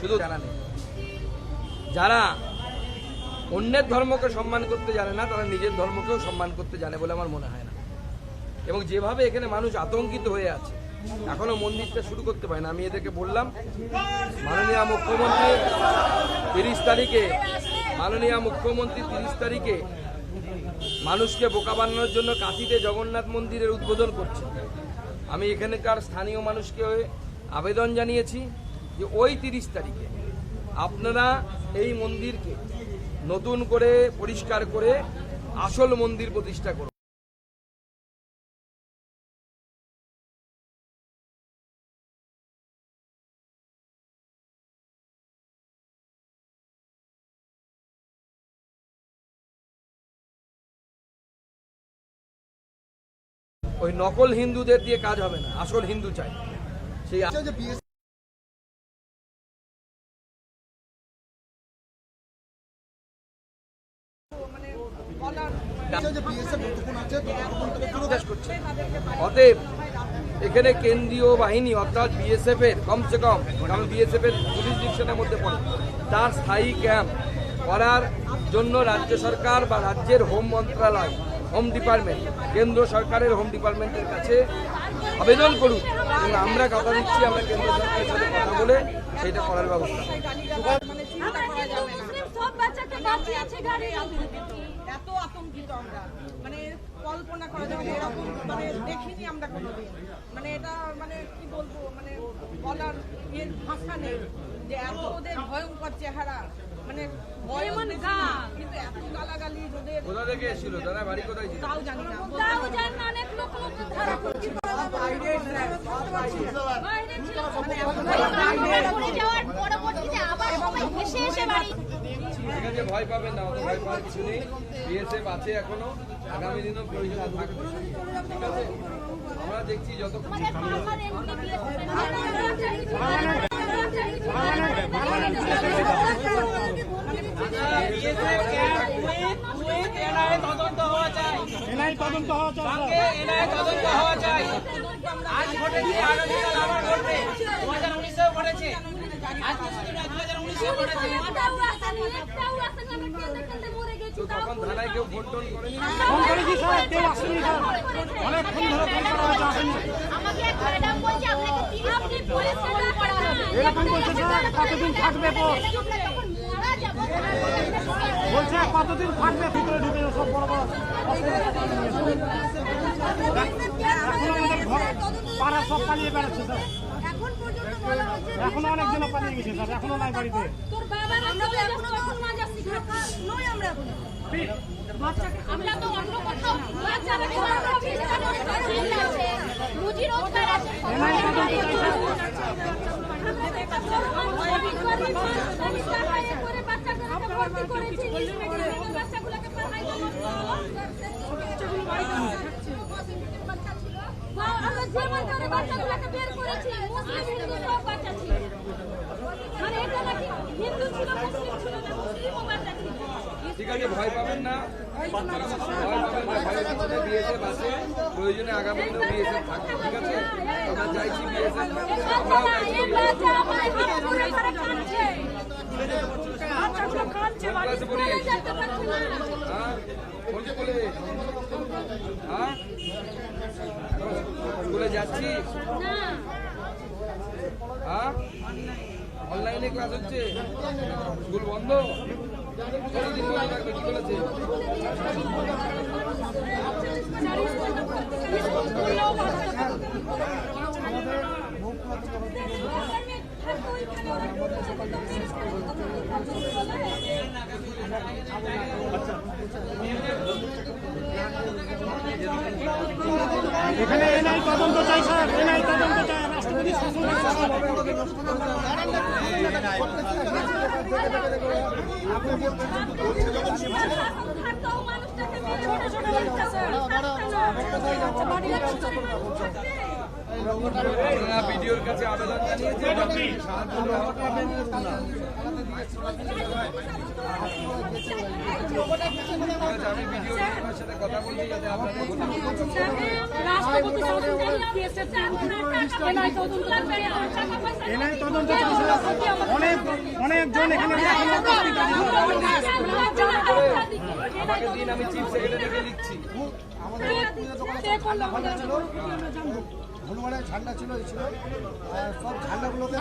শুধু যারা অন্যের ধর্মকে সম্মান করতে জানে না, তারা নিজের ধর্মকেও সম্মান করতে জানে বলে আমার মনে হয় না। এবং যেভাবে এখানে মানুষ আতঙ্কিত হয়ে আছে, এখনও মন্দিরটা শুরু করতে পারে না। আমি এদেরকে বললাম, মাননীয় মুখ্যমন্ত্রী তিরিশ তারিখে, মাননীয় মুখ্যমন্ত্রী তিরিশ তারিখে মানুষকে বোকা বানানোর জন্য কাঁথিতে জগন্নাথ মন্দিরের উদ্বোধন করছে আমি এখানকার স্থানীয় মানুষকে আবেদন জানিয়েছি যে ওই তিরিশ তারিখে আপনারা এই মন্দিরকে নতুন করে পরিষ্কার করে আসল মন্দির প্রতিষ্ঠা করুন। ওই নকল হিন্দুদের দিয়ে কাজ হবে না, আসল হিন্দু চাই। অতএব এখানে কেন্দ্রীয় বাহিনী, অর্থাৎ বিএসএফ এর কমসে কম, কারণ বিএসএফ এর জুরিসডিকশনের মধ্যে পড়ে, তার স্থায়ী ক্যাম্প করার জন্য রাজ্য সরকার বা রাজ্যের হোম মন্ত্রণালয় হোম ডিপার্টমেন্ট কেন্দ্র সরকারের হোম ডিপার্টমেন্টের কাছে আবেদন করুন এবং আমরা কথা দিচ্ছি আমরা কেন্দ্র সরকারের সাথে কথা বলে সেটা করার ব্যবস্থা মানে এত আতঙ্কিত আমরা মানে কল্পনা করা যাবে এরকম মানে দেখিনি আমরা কোনোদিন মানে এটা মানে কি বলব মানে বলার এর ভাষা নেই যে এত ওদের ভয়ঙ্কর চেহারা মানে ভয় যেমন বেশি, কিন্তু এত গালাগালি ওদের কোথা থেকে এসেছিল তারা বাড়ি কোথায় ছিল তাও জানি না তাও জান না অনেক লোক লোক ধরা ঠিক আছে ভয় পাবেন না ভয় পাওয়ার কিছু নেই বিএসএফ আছে? এখনও আগামী দিনও প্রয়োজন থাকবে ঠিক আছে আমরা দেখছি যত আমাদের পার্মানেন্টলি বিয়ে তদন্ত হওয়া চাই এনআই তদন্ত হওয়া তদন্ত হওয়া চাই। আজ ঘটেছে আগামীকাল আবার ঘটবে। দু হাজার উনিশেও ঘটেছে। আজকে শুধু নয় দু হাজার উনিশেও ঘটেছে। একটাও আসেনি একটাও আসেনি আমরা কেঁদে কেঁদে মরে গেছি তো তাও তখন থানায় কেউ ফোন টোন করেনি? ফোন করেছি স্যার কেউ আসেনি স্যার। অনেকক্ষণ ধরে ফোন করা হয়েছে আসেনি। আমাকে এক ম্যাডাম বলছে আপনাকে তিরিশ আপনি পুলিশকে ডাকা এরকম বলছে স্যার কতদিন থাকবে বলছে কতদিন থাকবে ভিতরে ঢুকে সব বড় বড় এখন আমাদের ঘর পাড়ার সব পালিয়ে বেড়াচ্ছে স্যার। এখন পর্যন্ত বলা হচ্ছে এখনও অনেকজনও পালিয়ে গেছে স্যার। এখনও নাই বাড়িতে। তোর বাবার আমরা তো এখনও কখন মাছ আসছি নই। আমরা। এখন বাচ্চাকে আমরা তো অন্য কোথাও বাচ্চারা খাওয়ানো আছে রুজি রোজগার আছে এনআই তদন্ত চাই স্যার? ঠিক আছে ভয় পাবেন না। ভয় পাবেন না বিএসএফ আছে প্রয়োজনে আগামী বিএসএফ থাকবে ঠিক আছে? আমরা চাইছি বিএসএফ হ্যাঁ? স্কুলে যাচ্ছি? হ্যাঁ? অনলাইনে ক্লাস হচ্ছে? স্কুল বন্ধ? কি বলেছে। তদন্ত চাই স্যার। এনআই তদন্ত চাই রাষ্ট্রপতি শাসন ভিডিওর কাছে আবেদন জানিয়েছেন? অনেক অনেকজন এখানে দিন আমি চিফ সেক্রেটারিকে লিখছি। হনুমানের ঝান্ডা ছিল এই ছিল সব ঝান্ডাগুলোকে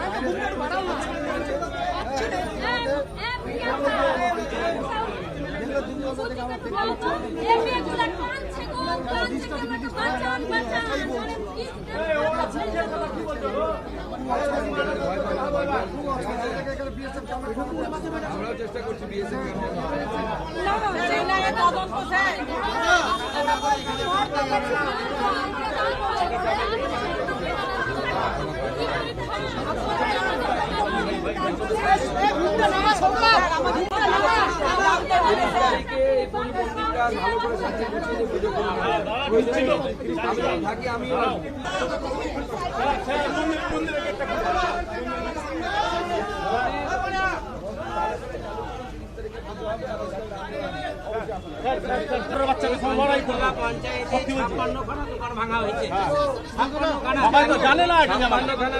আমরাও চেষ্টা করছি বিএসএফ তদন্ত স্যার তারিখে এই পুরী মন্দিরটা ভালো করে সাজিয়ে গুছিয়ে পুজো করুন আমি যখন থাকি আমিও আসব। বাচ্চাকে সব লড়াই করবে পঞ্চায়েতে ছাপ্পান্নখানা দোকান ভাঙা হয়েছে ছাপ্পান্নখানা সবাই তো জানে না এটা জানা। সামান্যখানা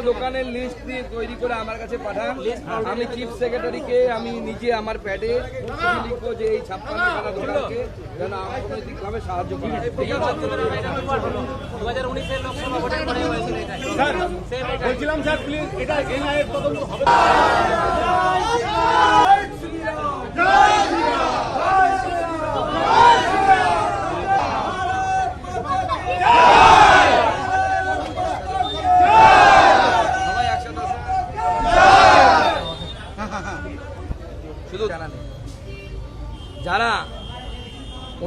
দোকানের লিস্ট দিয়ে তৈরি করে আমার কাছে পাঠান আমি চিফ সেক্রেটারিকে আমি নিজে আমার প্যাডে লিখব যে এই যেন অর্থনৈতিকভাবে সাহায্য করা বলছিলাম স্যার প্লিজ এটা এর তদন্ত হবে সবাই একসাথে আসুন। শুধু জানা নেই যারা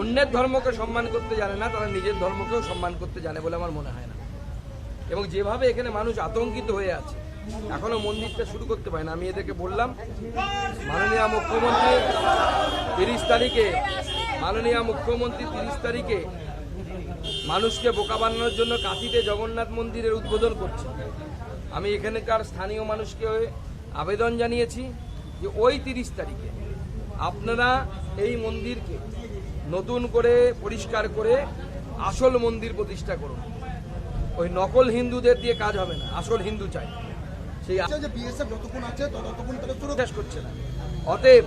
অন্যের ধর্মকে সম্মান করতে জানে না, তারা নিজের ধর্মকেও সম্মান করতে জানে বলে আমার মনে হয় না। এবং যেভাবে এখানে মানুষ আতঙ্কিত হয়ে আছে, এখনও মন্দিরটা শুরু করতে পারে না। আমি এদেরকে বললাম, মাননীয় মুখ্যমন্ত্রী তিরিশ তারিখে, মাননীয় মুখ্যমন্ত্রী তিরিশ তারিখে মানুষকে বোকা বানানোর জন্য কাঁথিতে জগন্নাথ মন্দিরের উদ্বোধন করছে। আমি এখানকার স্থানীয় মানুষকে আবেদন জানিয়েছি যে ওই তিরিশ তারিখে আপনারা এই মন্দিরকে নতুন করে পরিষ্কার করে আসল মন্দির প্রতিষ্ঠা করুন। ওই নকল হিন্দুদের দিয়ে কাজ হবে না আসল হিন্দু চাই। সেই সুরক্ষা বিশ্বাস করছে না। অতএব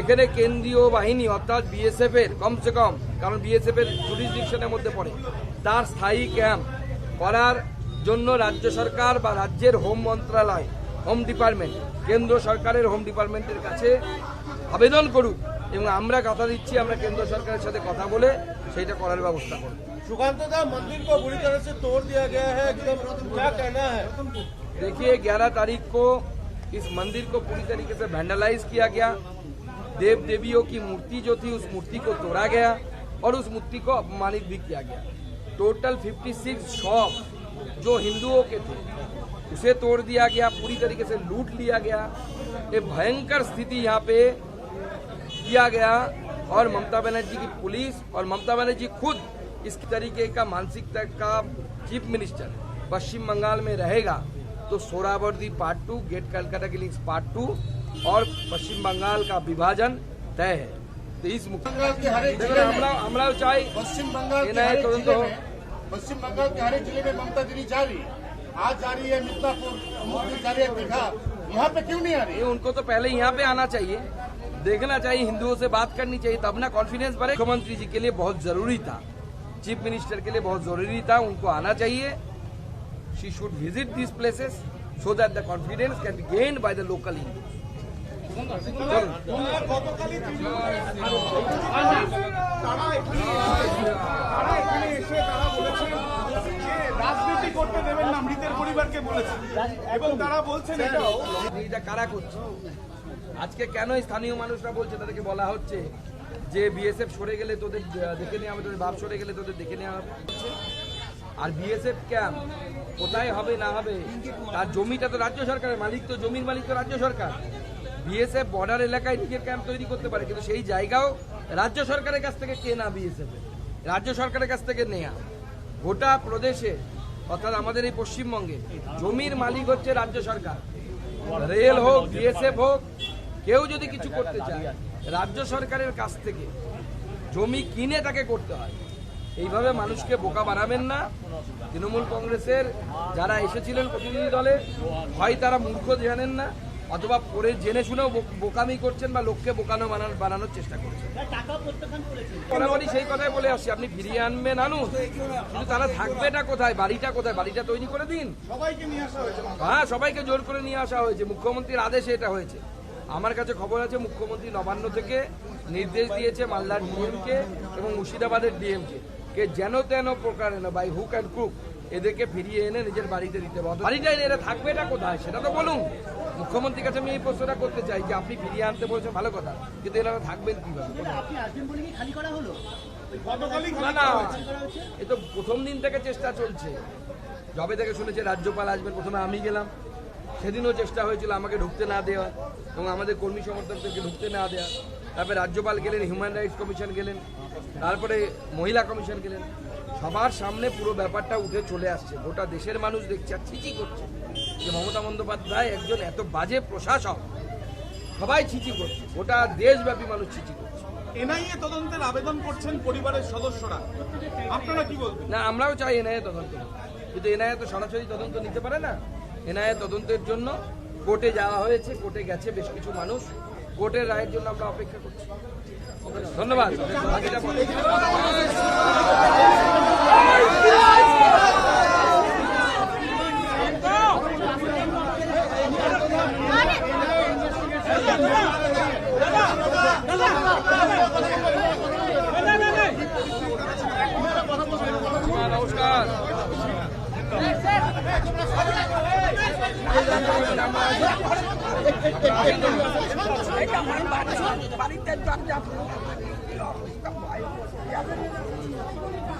এখানে কেন্দ্রীয় বাহিনী অর্থাৎ বিএসএফ এর কমসে কম কারণ বিএসএফ এর জুরিসডিকশনের মধ্যে পড়ে তার স্থায়ী ক্যাম্প করার জন্য রাজ্য সরকার বা রাজ্যের হোম মন্ত্রণালয় হোম ডিপার্টমেন্ট কেন্দ্র সরকারের হোম ডিপার্টমেন্টের কাছে আবেদন করুক এবং আমরা কথা দিচ্ছি আমরা কেন্দ্র সরকারের সাথে কথা বলে সেইটা করার ব্যবস্থা করব सुकांत दा मंदिर को बुरी तरह से तोड़ दिया गया है एकदम क्या कहना है देखिए 11 तारीख को इस मंदिर को पूरी तरीके से वैंडलाइज किया गया देव देवियों की मूर्ति जो थी उस मूर्ति को तोड़ा गया और उस मूर्ति को अपमानित भी किया गया टोटल 56 शॉप जो हिंदुओं के थे उसे तोड़ दिया गया पूरी तरीके से लूट लिया गया ये भयंकर स्थिति यहाँ पे किया गया और ममता बनर्जी की पुलिस और ममता बनर्जी खुद इस तरीके का मानसिकता का चीफ मिनिस्टर पश्चिम बंगाल में रहेगा तो Suhrawardy part two gate Calcutta की लिंक्स पार्ट टू और पश्चिम बंगाल का विभाजन तय है। तो इस मुख्य चाहे पश्चिम बंगाल पश्चिम बंगाल के हर ज़िले में ममता दीदी जा रही है आज जा रही है मिर्जापुर जा रही है यहाँ पे क्यों नहीं आ रही? उनको तो पहले यहाँ पे आना चाहिए। देखना चाहिए हिंदुओं से बात करनी चाहिए तब ना कॉन्फिडेंस बढ़े मुख्यमंत्री जी के लिए बहुत जरूरी था चीफ मिनिस्टर के लिए बहुत जरूरी था उनको आना चाहिए she should visit this places so that the confidence can be gained by the local Hindu তারা এখানে এসে তারা বলেছেন যে রাজনীতি করতে দেবেন না মৃতের পরিবারকে বলেছেন এবং তারা বলছেন এটাও এটা কারা করছে আজকে কেন স্থানীয় মানুষরা বলছে, তাদেরকে বলা হচ্ছে যে বিএসএফ সরে গেলে তোদের দেখে নেওয়া হবে, তোদের বাপ সরে গেলে তোদের দেখে নেওয়া হবে। আর বিএসএফ ক্যাম্প কোথায় হবে, না হবে, তার জমিটা তো রাজ্য সরকারের মালিক তো, জমির মালিক তো রাজ্য সরকার। বিএসএফ বর্ডার এলাকায় নিজের ক্যাম্প তৈরি করতে পারে, কিন্তু সেই জায়গাও রাজ্য সরকারের কাছ থেকে কেনা বিএসএফ রাজ্য সরকারের কাছ থেকে নেয়া। গোটা প্রদেশে, অর্থাৎ আমাদের এই পশ্চিমবঙ্গে, জমির মালিক হচ্ছে রাজ্য সরকার। রেল হোক, বিএসএফ হোক কেউ যদি কিছু করতে চায় রাজ্য সরকারের কাছ থেকে জমি কিনে তাকে করতে হয়। এইভাবে মানুষকে বোকা বানাবেন না। তৃণমূল কংগ্রেসের যারা এসেছিলেন প্রতিনিধি দলে হয় তারা মূর্খ জানেন না অথবা পরে জেনে শুনেও বোক- বোকামি করছেন বা লোককে বোকানো বানানোর বানানোর চেষ্টা করছেন। সেই কথাই বলে আসছি আপনি ফিরিয়ে আনবেন আনুন। কিন্তু তারা থাকবেটা কোথায় বাড়িটা কোথায়? বাড়িটা তৈরি করে দিন। সবাইকে নিয়ে আসা হয়েছে। হ্যাঁ সবাইকে জোর করে নিয়ে আসা হয়েছে। মুখ্যমন্ত্রীর আদেশে এটা হয়েছে। আমার কাছে খবর আছে মুখ্যমন্ত্রী নবান্ন থেকে নির্দেশ দিয়েছে মালদার ডিএমকে এবং মুর্শিদাবাদের ডিএমকে কে যেন তেন প্রকারে না বাই হুক অ্যান্ড ক্রুক এদেরকে ফিরিয়ে এনে নিজের বাড়িতে দিতে হবে। বাড়িটা এনে এরা থাকবে এটা কোথায়? সেটা তো বলুন। মুখ্যমন্ত্রীর কাছে আমি এই প্রশ্নটা করতে চাই যে আপনি ফিরিয়ে আনতে বলছেন ভালো কথা। কিন্তু এরা থাকবেন কীভাবে? না না এ তো প্রথম দিন থেকে চেষ্টা চলছে। যবে থেকে শুনেছে রাজ্যপাল আসবেন প্রথমে আমি গেলাম। সেদিনও চেষ্টা হয়েছিল আমাকে ঢুকতে না দেওয়া এবং আমাদের কর্মী সমর্থকদেরকে ঢুকতে না দেওয়া তারপরে রাজ্যপাল গেলেন হিউম্যান রাইটস কমিশন গেলেন তারপরে মহিলা কমিশন গেলেন। সবার সামনে পুরো ব্যাপারটা উঠে চলে আসছে। গোটা দেশের মানুষ দেখছে আর ছিচি করছে যে মমতা বন্দ্যোপাধ্যায় একজন এত বাজে প্রশাসক। সবাই ছিচি করছে গোটা দেশব্যাপী মানুষ ছিচি করছে। এনআইএ তদন্তের আবেদন করছেন পরিবারের সদস্যরা। আপনারা কি বলবেন? না আমরাও চাই এনআইএ তদন্ত। কিন্তু এনআইএ তো সরাসরি তদন্ত নিতে পারে না। এনআইএ তদন্তের জন্য কোর্টে যাওয়া হয়েছে, কোর্টে গেছে বেশ কিছু মানুষ। কোর্টের রায়ের জন্য আমরা অপেক্ষা করছি। ধন্যবাদ বাকিটা পরে। নমস্কার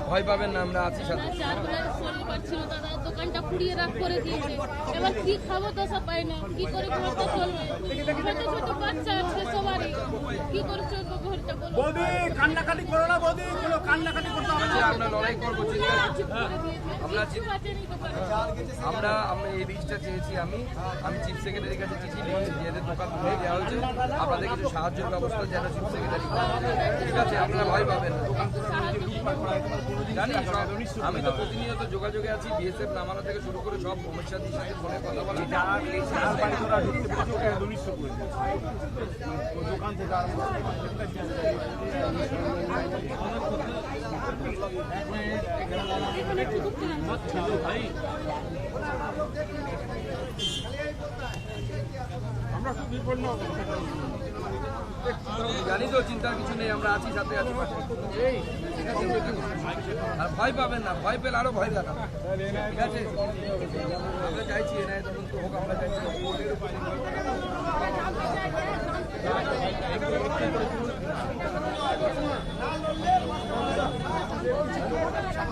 ভয় পাবেন না আমরা আছি সাথে চার বেলার পরিবার ছিল দাদা দোকানটা পুড়িয়ে রাখ করে দিয়েছে এবার কি খাব দশা পাই না কি করে ঘরটা চলবে ছোট ছোট বাচ্চা আছে সবারই কি করে চলবে ঘরটা বলো বৌদি কান্নাকাটি করো না বৌদি কোনো কান্নাকাটি করতে হবে না। আমরা লড়াই করব আমরা দোকানে আমরা আমরা এই লিস্টটা চেয়েছি আমি। আমি চিফ সেক্রেটারির কাছে চিঠি লিখেছি যে এদের দোকান খুলে দেওয়া হয়েছে। আপনাদের কিছু সাহায্যের ব্যবস্থা যেন চিফ সেক্রেটারি ঠিক আছে আপনারা ভয় পাবেন না। জানি আমি তো প্রতিনিয়ত যোগাযোগে আছি বিএসএফ নামানো থেকে শুরু করে সব সমস্যাদের সাথে ফোনে কথা বলা। জানি তো, চিন্তার কিছু নেই, আমরা আছি, সাথে আছি। আর ভয় পাবেন না, ভয় পেলে আরও ভয় দেখাবেন ঠিক আছে? আমরা চাইছি এনআইএ তদন্ত হোক, আমরা চাইছি কোর্টের উপর নির্ভর করে। না না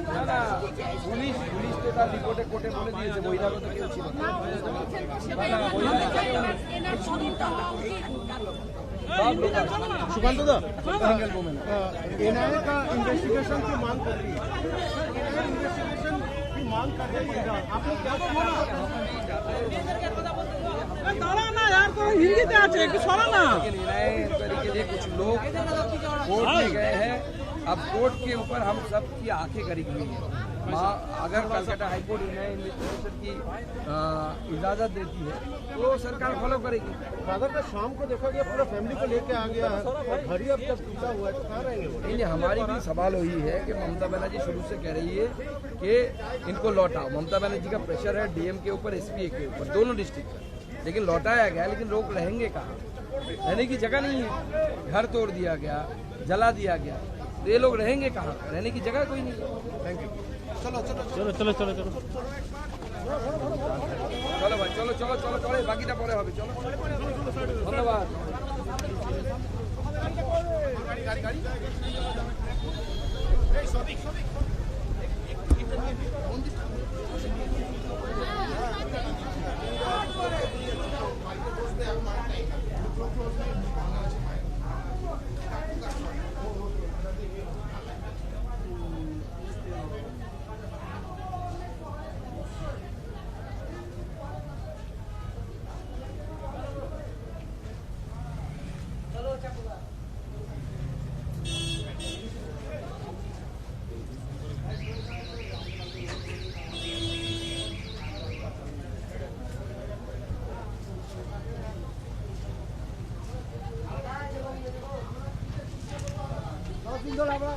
পুলিশ পুলিশ তো তার রিপোর্টে কোর্টে বলে দিয়েছে বহিরাগত কেউ ছিল না। না, না, বহিরাগত কেউ নেই। সব লোক আছে। सुकांत दा एनआईए का इन्वेस्टिगेशन की मांग कर रही है इन्वेस्टिगेशन की मांग कर रही है आप लोग क्या দাঁড়া না यार তো হিন্দিতে আছে একটু সরা না लिए कुछ लोग कोर्ट में गए हैं। अब कोर्ट के ऊपर हम सब की आँखें करी हुई है। अगर कलकत्ता हाईकोर्ट इन्वेस्टिगेशन की इजाज़त देती है तो सरकार फॉलो करेगी। का शाम को देखा गया पूरा फैमिली को लेके आ गया है। घर ही अब तक टूटा हुआ है तो कहाँ रहेंगे नहीं नहीं हमारी भी सवाल वही है कि ममता बनर्जी शुरू से कह रही है कि इनको लौटाओ। ममता बनर्जी का प्रेशर है डीएम के ऊपर एसपीए के ऊपर दोनों डिस्ट्रिक्ट का। लेकिन लौटाया गया लेकिन लोग रहेंगे कहाँ रहने की जगह नहीं है घर तोड़ दिया गया जला दिया गया तो ये लोग रहेंगे कहाँ रहने की जगह कोई नहीं थैंक यू चलो चलो चलो चलो चलो चलो चलो भाई चलो चलो चलो चलो बाकी परे হবে সুন্দর আমরা